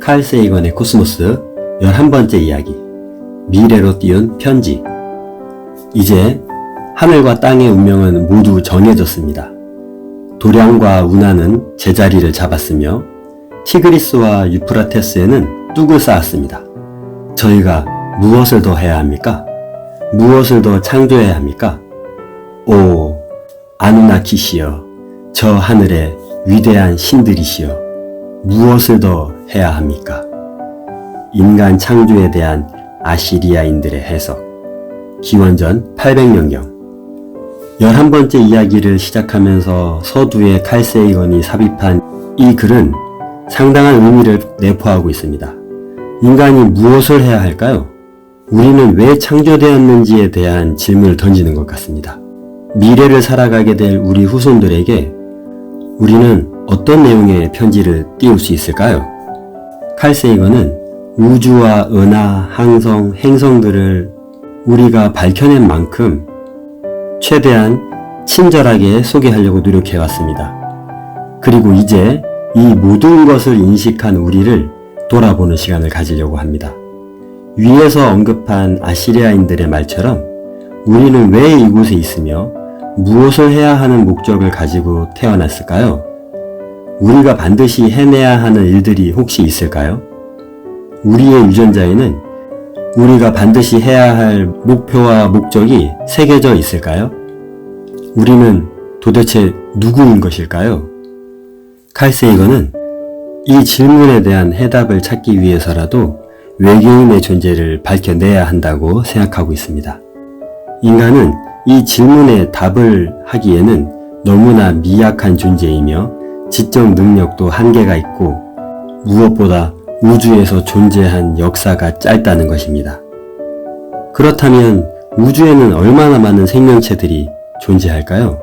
칼 세이건의 코스모스 11번째 이야기 미래로 띄운 편지 이제 하늘과 땅의 운명은 모두 정해졌습니다. 도량과 운하는 제자리를 잡았으며 티그리스와 유프라테스에는 뚝을 쌓았습니다. 저희가 무엇을 더 해야 합니까? 무엇을 더 창조해야 합니까? 오, 아누나키시여, 저 하늘의 위대한 신들이시여, 무엇을 더 해야 합니까? 인간 창조에 대한 아시리아인들의 해석. 기원전 800년경. 11번째 이야기를 시작하면서 서두에 칼세이건이 삽입한 이 글은 상당한 의미를 내포하고 있습니다. 인간이 무엇을 해야 할까요? 우리는 왜 창조되었는지에 대한 질문을 던지는 것 같습니다. 미래를 살아가게 될 우리 후손들에게 우리는 어떤 내용의 편지를 띄울 수 있을까요? 칼세이건은 우주와 은하, 항성, 행성들을 우리가 밝혀낸 만큼 최대한 친절하게 소개하려고 노력해 왔습니다. 그리고 이제 이 모든 것을 인식한 우리를 돌아보는 시간을 가지려고 합니다. 위에서 언급한 아시리아인들의 말처럼 우리는 왜 이곳에 있으며 무엇을 해야 하는 목적을 가지고 태어났을까요? 우리가 반드시 해내야 하는 일들이 혹시 있을까요? 우리의 유전자에는 우리가 반드시 해야 할 목표와 목적이 새겨져 있을까요? 우리는 도대체 누구인 것일까요? 칼세이거는 이 질문에 대한 해답을 찾기 위해서라도 외계인의 존재를 밝혀내야 한다고 생각하고 있습니다. 인간은 이 질문에 답을 하기에는 너무나 미약한 존재이며 지적 능력도 한계가 있고 무엇보다 우주에서 존재한 역사가 짧다는 것입니다. 그렇다면 우주에는 얼마나 많은 생명체들이 존재할까요?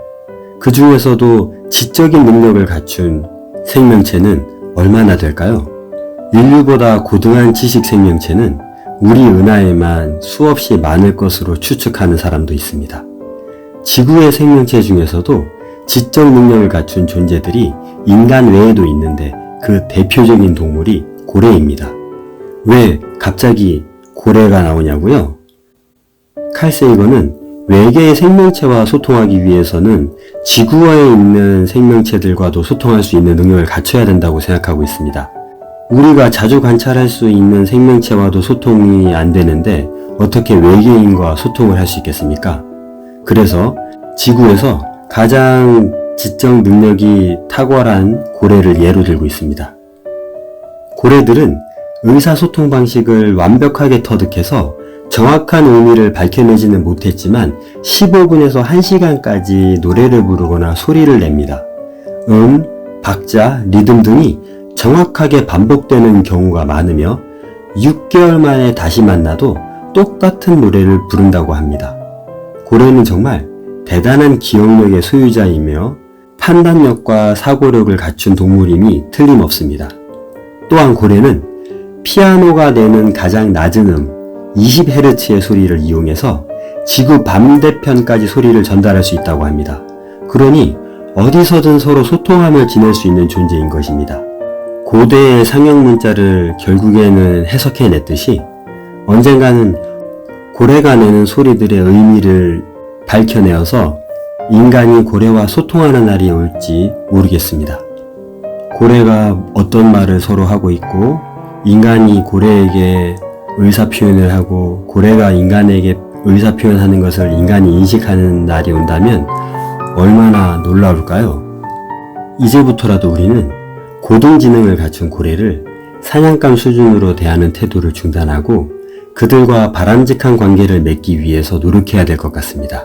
그 중에서도 지적인 능력을 갖춘 생명체는 얼마나 될까요? 인류보다 고등한 지식 생명체는 우리 은하에만 수없이 많을 것으로 추측하는 사람도 있습니다. 지구의 생명체 중에서도 지적 능력을 갖춘 존재들이 인간 외에도 있는데 그 대표적인 동물이 고래입니다. 왜 갑자기 고래가 나오냐고요? 칼세이거는 외계의 생명체와 소통하기 위해서는 지구에 있는 생명체들과도 소통할 수 있는 능력을 갖춰야 된다고 생각하고 있습니다. 우리가 자주 관찰할 수 있는 생명체와도 소통이 안 되는데 어떻게 외계인과 소통을 할 수 있겠습니까? 그래서 지구에서 가장 지적 능력이 탁월한 고래를 예로 들고 있습니다. 고래들은 의사소통 방식을 완벽하게 터득해서 정확한 의미를 밝혀내지는 못했지만 15분에서 1시간까지 노래를 부르거나 소리를 냅니다. 음, 박자, 리듬 등이 정확하게 반복되는 경우가 많으며 6개월 만에 다시 만나도 똑같은 노래를 부른다고 합니다. 고래는 정말 대단한 기억력의 소유자이며 판단력과 사고력을 갖춘 동물임이 틀림없습니다. 또한 고래는 피아노가 내는 가장 낮은 음 20Hz의 소리를 이용해서 지구 반대편까지 소리를 전달할 수 있다고 합니다. 그러니 어디서든 서로 소통하며 지낼 수 있는 존재인 것입니다. 고대의 상형 문자를 결국에는 해석해냈듯이 언젠가는 고래가 내는 소리들의 의미를 밝혀내어서 인간이 고래와 소통하는 날이 올지 모르겠습니다. 고래가 어떤 말을 서로 하고 있고 인간이 고래에게 의사 표현을 하고 고래가 인간에게 의사 표현하는 것을 인간이 인식하는 날이 온다면 얼마나 놀라울까요? 이제부터라도 우리는 고등지능을 갖춘 고래를 사냥감 수준으로 대하는 태도를 중단하고 그들과 바람직한 관계를 맺기 위해서 노력해야 될 것 같습니다.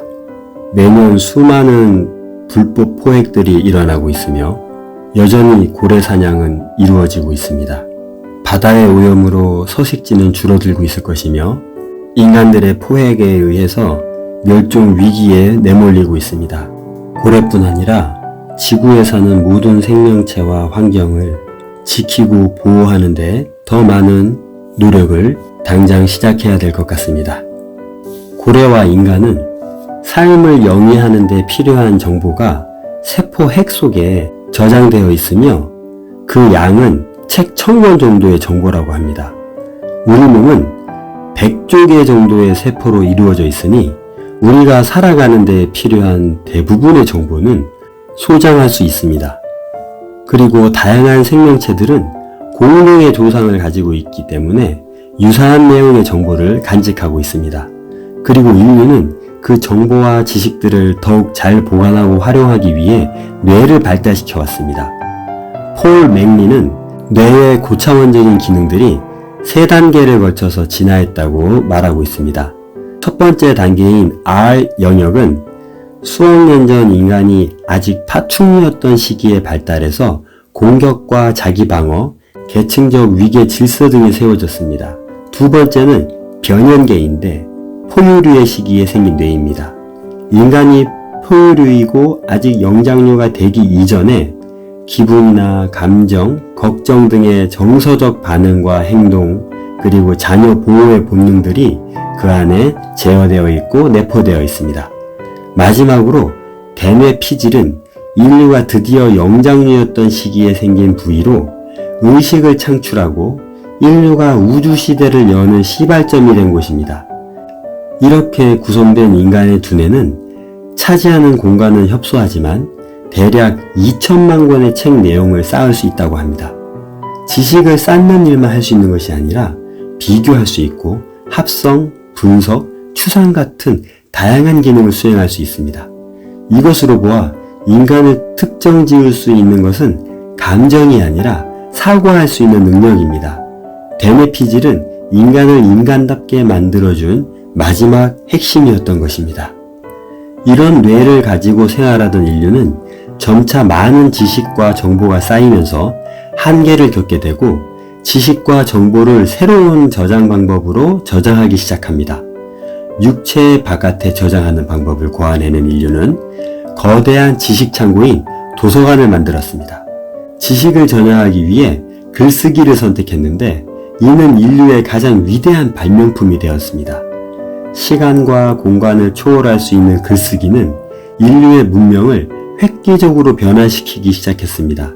매년 수많은 불법 포획들이 일어나고 있으며 여전히 고래 사냥은 이루어지고 있습니다. 바다의 오염으로 서식지는 줄어들고 있을 것이며 인간들의 포획에 의해서 멸종 위기에 내몰리고 있습니다. 고래뿐 아니라 지구에 사는 모든 생명체와 환경을 지키고 보호하는데 더 많은 노력을 당장 시작해야 될 것 같습니다. 고래와 인간은 삶을 영위하는 데 필요한 정보가 세포 핵 속에 저장되어 있으며 그 양은 책 천 권 정도의 정보라고 합니다. 우리 몸은 100조 개 정도의 세포로 이루어져 있으니 우리가 살아가는 데 필요한 대부분의 정보는 소장할 수 있습니다. 그리고 다양한 생명체들은 공룡의 조상을 가지고 있기 때문에 유사한 내용의 정보를 간직하고 있습니다. 그리고 인류는 그 정보와 지식들을 더욱 잘 보관하고 활용하기 위해 뇌를 발달시켜 왔습니다. 폴 맥리는 뇌의 고차원적인 기능들이 세 단계를 거쳐서 진화했다고 말하고 있습니다. 첫 번째 단계인 R 영역은 수억 년 전 인간이 아직 파충류였던 시기에 발달해서 공격과 자기 방어, 계층적 위계 질서 등이 세워졌습니다. 두 번째는 변연계인데 포유류의 시기에 생긴 뇌입니다. 인간이 포유류이고 아직 영장류가 되기 이전에 기분이나 감정, 걱정 등의 정서적 반응과 행동, 그리고 자녀 보호의 본능들이 그 안에 제어되어 있고 내포되어 있습니다. 마지막으로 대뇌 피질은 인류가 드디어 영장류였던 시기에 생긴 부위로 의식을 창출하고 인류가 우주 시대를 여는 시발점이 된 곳입니다. 이렇게 구성된 인간의 두뇌는 차지하는 공간은 협소하지만 대략 2천만 권의 책 내용을 쌓을 수 있다고 합니다. 지식을 쌓는 일만 할 수 있는 것이 아니라 비교할 수 있고 합성, 분석, 추상 같은 다양한 기능을 수행할 수 있습니다. 이것으로 보아 인간을 특정 지을 수 있는 것은 감정이 아니라 사고할 수 있는 능력입니다. 데메피질은 인간을 인간답게 만들어준 마지막 핵심이었던 것입니다. 이런 뇌를 가지고 생활하던 인류는 점차 많은 지식과 정보가 쌓이면서 한계를 겪게 되고 지식과 정보를 새로운 저장 방법으로 저장하기 시작합니다. 육체 바깥에 저장하는 방법을 고안해낸 인류는 거대한 지식 창고인 도서관을 만들었습니다. 지식을 저장하기 위해 글쓰기를 선택했는데 이는 인류의 가장 위대한 발명품이 되었습니다. 시간과 공간을 초월할 수 있는 글쓰기는 인류의 문명을 획기적으로 변화시키기 시작했습니다.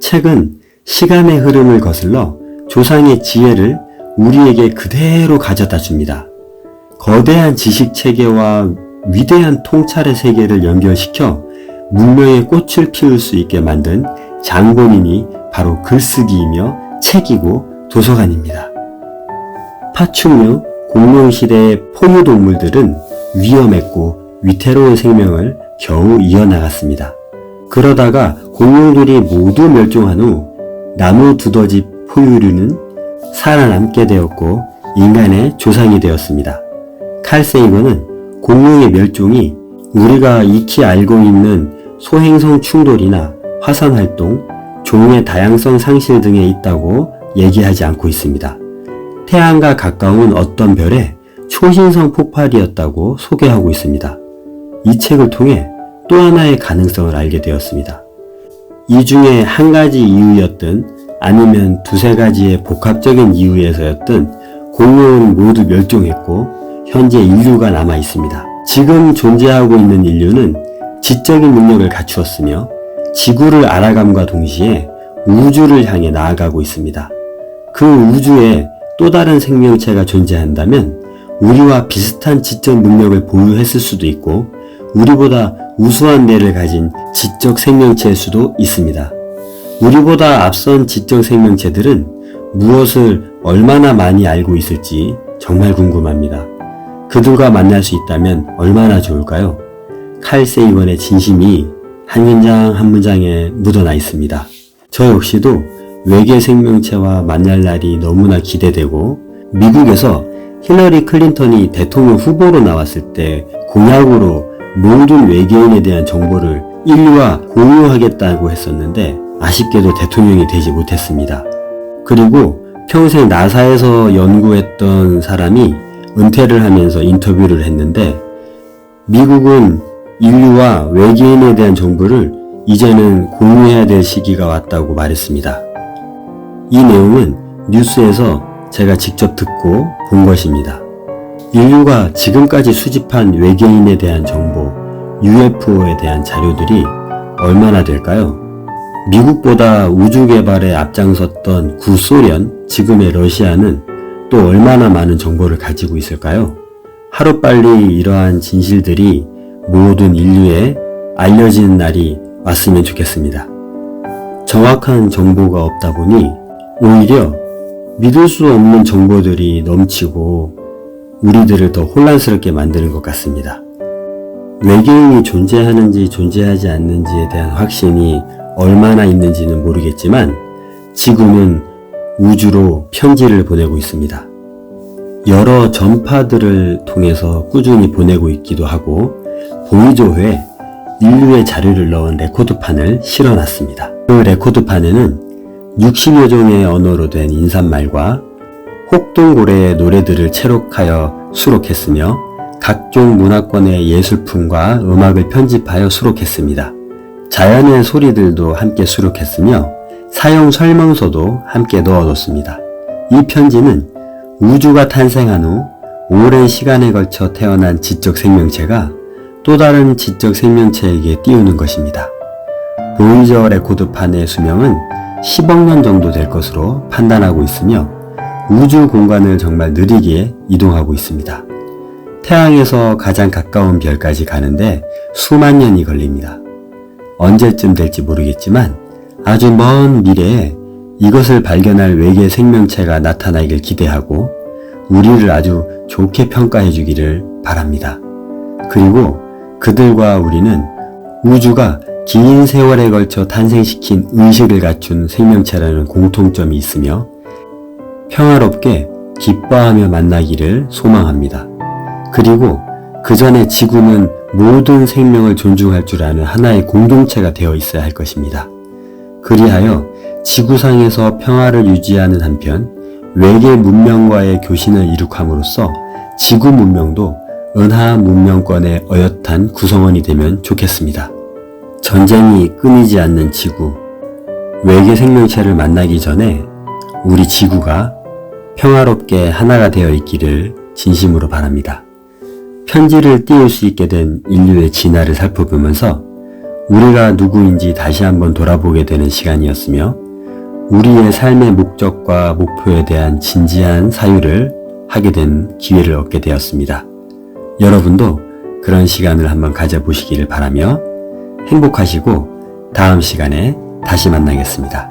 책은 시간의 흐름을 거슬러 조상의 지혜를 우리에게 그대로 가져다 줍니다. 거대한 지식 체계와 위대한 통찰의 세계를 연결시켜 문명의 꽃을 피울 수 있게 만든 장본인이 바로 글쓰기이며 책이고 도서관입니다. 파충류, 공룡시대의 포유동물들은 위험했고 위태로운 생명을 겨우 이어나갔습니다. 그러다가 공룡들이 모두 멸종한 후 나무 두더지 포유류는 살아남게 되었고 인간의 조상이 되었습니다. 칼 세이버는 공룡의 멸종이 우리가 익히 알고 있는 소행성 충돌이나 화산 활동, 종의 다양성 상실 등에 있다고 얘기하지 않고 있습니다. 태양과 가까운 어떤 별의 초신성 폭발이었다고 소개하고 있습니다. 이 책을 통해 또 하나의 가능성을 알게 되었습니다. 이 중에 한 가지 이유였든 아니면 두세 가지의 복합적인 이유에서였든 공룡은 모두 멸종했고 현재 인류가 남아 있습니다. 지금 존재하고 있는 인류는 지적인 능력을 갖추었으며 지구를 알아감과 동시에 우주를 향해 나아가고 있습니다. 그 우주에 또 다른 생명체가 존재한다면 우리와 비슷한 지적 능력을 보유했을 수도 있고 우리보다 우수한 뇌를 가진 지적 생명체일 수도 있습니다. 우리보다 앞선 지적 생명체들은 무엇을 얼마나 많이 알고 있을지 정말 궁금합니다. 그들과 만날 수 있다면 얼마나 좋을까요? 칼 세이건의 진심이 한 문장 한 문장에 묻어나 있습니다. 저 역시도 외계 생명체와 만날 날이 너무나 기대되고 미국에서 힐러리 클린턴이 대통령 후보로 나왔을 때 공약으로 모든 외계인에 대한 정보를 인류와 공유하겠다고 했었는데 아쉽게도 대통령이 되지 못했습니다. 그리고 평생 나사에서 연구했던 사람이 은퇴를 하면서 인터뷰를 했는데 미국은 인류와 외계인에 대한 정보를 이제는 공유해야 될 시기가 왔다고 말했습니다. 이 내용은 뉴스에서 제가 직접 듣고 본 것입니다. 인류가 지금까지 수집한 외계인에 대한 정보, UFO에 대한 자료들이 얼마나 될까요? 미국보다 우주 개발에 앞장섰던 구소련, 지금의 러시아는 또 얼마나 많은 정보를 가지고 있을까요? 하루빨리 이러한 진실들이 모든 인류에 알려지는 날이 왔으면 좋겠습니다. 정확한 정보가 없다 보니 오히려 믿을 수 없는 정보들이 넘치고 우리들을 더 혼란스럽게 만드는 것 같습니다. 외계인이 존재하는지 존재하지 않는지에 대한 확신이 얼마나 있는지는 모르겠지만 지구는 우주로 편지를 보내고 있습니다. 여러 전파들을 통해서 꾸준히 보내고 있기도 하고 보이조회에 인류의 자료를 넣은 레코드판을 실어놨습니다. 그 레코드판에는 60여 종의 언어로 된 인사말과 혹동고래의 노래들을 채록하여 수록했으며 각종 문화권의 예술품과 음악을 편집하여 수록했습니다. 자연의 소리들도 함께 수록했으며 사용 설명서도 함께 넣어뒀습니다. 이 편지는 우주가 탄생한 후 오랜 시간에 걸쳐 태어난 지적 생명체가 또 다른 지적 생명체에게 띄우는 것입니다. 보이저 레코드판의 수명은 10억 년 정도 될 것으로 판단하고 있으며 우주 공간을 정말 느리게 이동하고 있습니다. 태양에서 가장 가까운 별까지 가는데 수만 년이 걸립니다. 언제쯤 될지 모르겠지만 아주 먼 미래에 이것을 발견할 외계 생명체가 나타나길 기대하고 우리를 아주 좋게 평가해 주기를 바랍니다. 그리고 그들과 우리는 우주가 긴 세월에 걸쳐 탄생시킨 의식을 갖춘 생명체라는 공통점이 있으며 평화롭게 기뻐하며 만나기를 소망합니다. 그리고 그 전에 지구는 모든 생명을 존중할 줄 아는 하나의 공동체가 되어 있어야 할 것입니다. 그리하여 지구상에서 평화를 유지하는 한편 외계 문명과의 교신을 이룩함으로써 지구 문명도 은하 문명권의 어엿한 구성원이 되면 좋겠습니다. 전쟁이 끊이지 않는 지구, 외계 생명체를 만나기 전에 우리 지구가 평화롭게 하나가 되어 있기를 진심으로 바랍니다. 편지를 띄울 수 있게 된 인류의 진화를 살펴보면서 우리가 누구인지 다시 한번 돌아보게 되는 시간이었으며 우리의 삶의 목적과 목표에 대한 진지한 사유를 하게 된 기회를 얻게 되었습니다. 여러분도 그런 시간을 한번 가져보시기를 바라며 행복하시고 다음 시간에 다시 만나겠습니다.